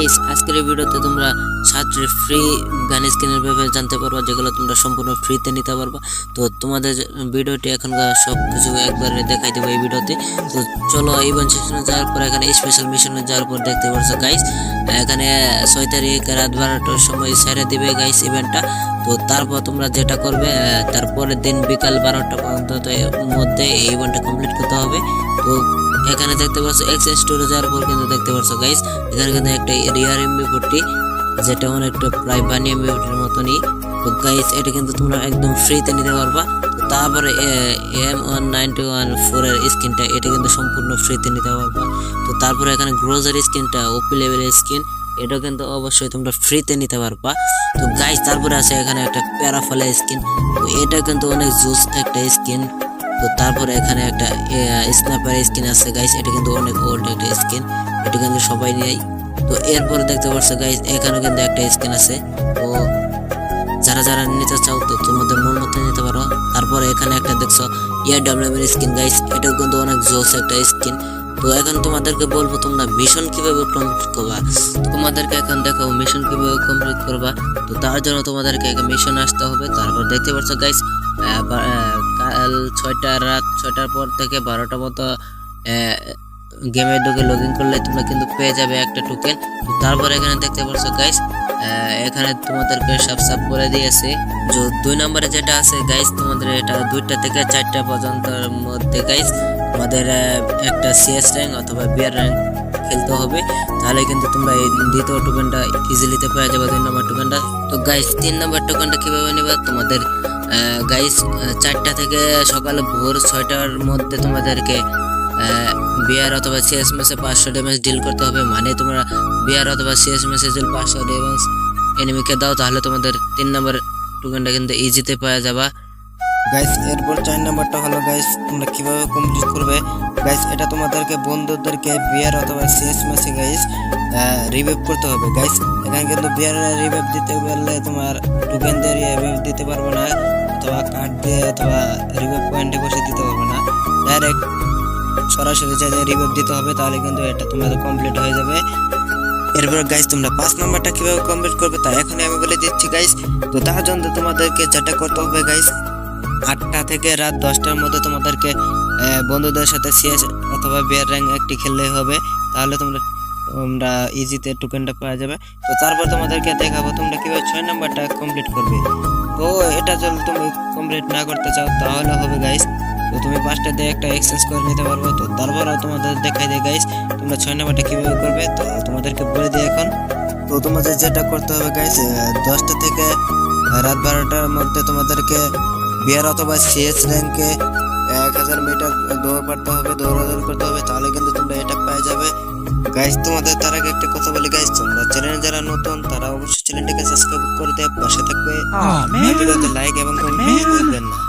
Guys আজকের এই ভিডিওতে তোমরা সাতটি ফ্রি গান স্কিনের ব্যাপারে জানতে পারবা যেগুলো তোমরা সম্পূর্ণ ফ্রিতে নিতে পারবা। তো তোমাদের ভিডিওটি এখনকার সব কিছু একবারে দেখাই দেবো এই ভিডিওতে। তো চলো ইভেন্ট সেশনে যাওয়ার পর এখানে স্পেশাল মিশনে যাওয়ার পর দেখতে পারছ গাইস এখানে ছয় তারিখ রাত বারোটার সময় ছেড়ে দিবে গাইস ইভেন্টটা তো তারপর তোমরা যেটা করবে আহ, তারপরের দিন বিকাল বারোটা পর্যন্ত মধ্যে এই ইভেন্টটা কমপ্লিট করতে হবে। তো এখানে দেখতে পাচ্ছ এক্সচেঞ্জ স্টোরে যাওয়ার পর কিন্তু দেখতে পাচ্ছ গাইস এখানে কিন্তু একটা রিয়ার এমবি ফোরটি যেটা অনেকটা প্রায় বানি এমবি ফোরটির মতনই। তো গাইস এটা কিন্তু তোমরা একদম ফ্রিতে নিতে পারবা। তারপরে এম ওয়ান নাইনটি ওয়ান ফোরের স্কিনটা, এটা কিন্তু সম্পূর্ণ ফ্রিতে নিতে পারবা। তো, তারপরে এখানে গ্রোজার স্কিনটা ওপি লেভেলের স্কিন এটা কিন্তু অবশ্যই তোমরা ফ্রিতে নিতে পারবা। তো গাইস তারপরে আছে এখানে একটা প্যারাফলের স্কিন তো, এটা কিন্তু অনেক জুস একটা স্কিন তো তারপরে এখানে একটা স্ন্যাপার স্কিন আছে। গাইস এটা কিন্তু অনেক ওল্ড একটা স্কিন এটা কিন্তু সবাই নেয় তো এরপরে দেখতে পাচ্ছ গাইস এখানে কিন্তু একটা স্কিন আছে। তো যারা যারা নিতে চাও, তো তোমাদের মন মতো নিতে পারো। তারপরে এখানে একটা দেখছ ইয়ার ডাব্লিউ স্কিন গাইস এটাও কিন্তু অনেক জোস একটা স্কিন তো এখন তোমাদেরকে বলব, তোমরা মিশন কীভাবে কমপ্লিট করবা? তোমাদেরকে এখন দেখো মিশন কীভাবে কমপ্লিট করবা। তো তার জন্য তোমাদেরকে মিশন আসতে হবে। তারপর দেখতে পাচ্ছ গাইস ছয়টা রাত, ছয়টার পর থেকে বারোটা মতো গেমে ঢুকে লগ ইন করলে তোমরা কিন্তু পেয়ে যাবে একটা টোকেন তো তারপর এখানে দেখতে পাচ্ছ গাইস এখানে তোমাদেরকে সব সব করে দিয়েছে। যে, দুই নম্বরে যেটা আছে গাইস তোমাদের এটা দুইটা থেকে চারটা পর্যন্ত মধ্যে গাইস তোমাদের একটা সিএস র্যাঙ্ক অথবা বিয়ার র্যাঙ্ক খেলতে হবে, তাহলে কিন্তু তোমরা এই দ্বিতীয় টোকেনটা ইজিলিতে পেয়ে যাবে। দুই নম্বর টোকেনটা তো গাইস তিন নম্বর টোকেনটা কীভাবে নেবে? তোমাদের গাইস চারটা থেকে সকাল ভোর ছয়টার মধ্যে তোমাদেরকে বিয়ার অথবা সিএস মেসে পাঁচশো ড্যামেজ ডিল করতে হবে। মানে তোমরা বিয়ার অথবা সিএস মেসে যদি পাঁচশো ড্যামেজ এনিমিকে দাও, তাহলে তোমাদের তিন নম্বর টোকেনটা কিন্তু ইজিতে পাওয়া যাবা। গাইস এরপর চার নাম্বারটা হলো গাইস তোমরা কীভাবে কমপ্লিট করবে? গাইস এটা তোমাদেরকে বন্ধুদেরকে বিয়ার অথবা শেষ ম্যাচে গাইস রিভাইভ করতে হবে। গাইস এখানে কিন্তু বিয়ার রিভাইভ দিতে পারলে তোমার টোকেন দিয়ে রিভাইভ দিতে পারবে না, অথবা কার্ড দিয়ে অথবা রিভাইভ পয়েন্টে বসে দিতে পারবে না। ডাইরেক্ট সরাসরি চাইলে রিভাইভ দিতে হবে, তাহলে কিন্তু এটা তোমাদের কমপ্লিট হয়ে যাবে। এরপর গাইস তোমরা পাঁচ নাম্বারটা কীভাবে কমপ্লিট করবে তা এখনই আমি বলে দিচ্ছি গাইস তো তার জন্য তোমাদেরকে যেটা করতে হবে গাইস আটটা থেকে রাত দশটার মধ্যে তোমাদেরকে বন্ধুদের সাথে সিএস অথবা বিয়ার র্যাঙ্ক একটি খেললেই হবে। তাহলে তোমরা তোমরা ইজিতে টোকেনটা পাওয়া যাবে। তো তারপর তোমাদেরকে দেখাবো তোমরা কীভাবে ছয় নাম্বারটা কমপ্লিট করবে। তো এটা যদি তুমি কমপ্লিট না করতে চাও, তাহলে হবে গাইস তো তুমি পাঁচটা দিয়ে একটা এক্সচেঞ্জ করে নিতে পারব। তো তারপরও তোমাদের দেখাই দেয় গাইস তোমরা ছয় নাম্বারটা কীভাবে করবে, তো তোমাদেরকে বলে দিই এখন। তো তোমাদের যেটা করতে হবে গাইস দশটা থেকে রাত বারোটার মধ্যে তোমাদেরকে বিয়ার অথবা সিএস র্যাঙ্কে এক হাজার মিটার দৌড় পারতে হবে দৌড়াদৌড় করতে হবে তাহলে কিন্তু তোমরা এটা পেয়ে যাবে। গাইস তোমাদের তার আগে একটা কথা বলি গাইস তোমরা চ্যানেলে যারা নতুন তারা অবশ্যই চ্যানেলটিকে সাবস্ক্রাইব করে দেয় পাশে থাকবে। লাইক এবং কমেন্ট করবেন না।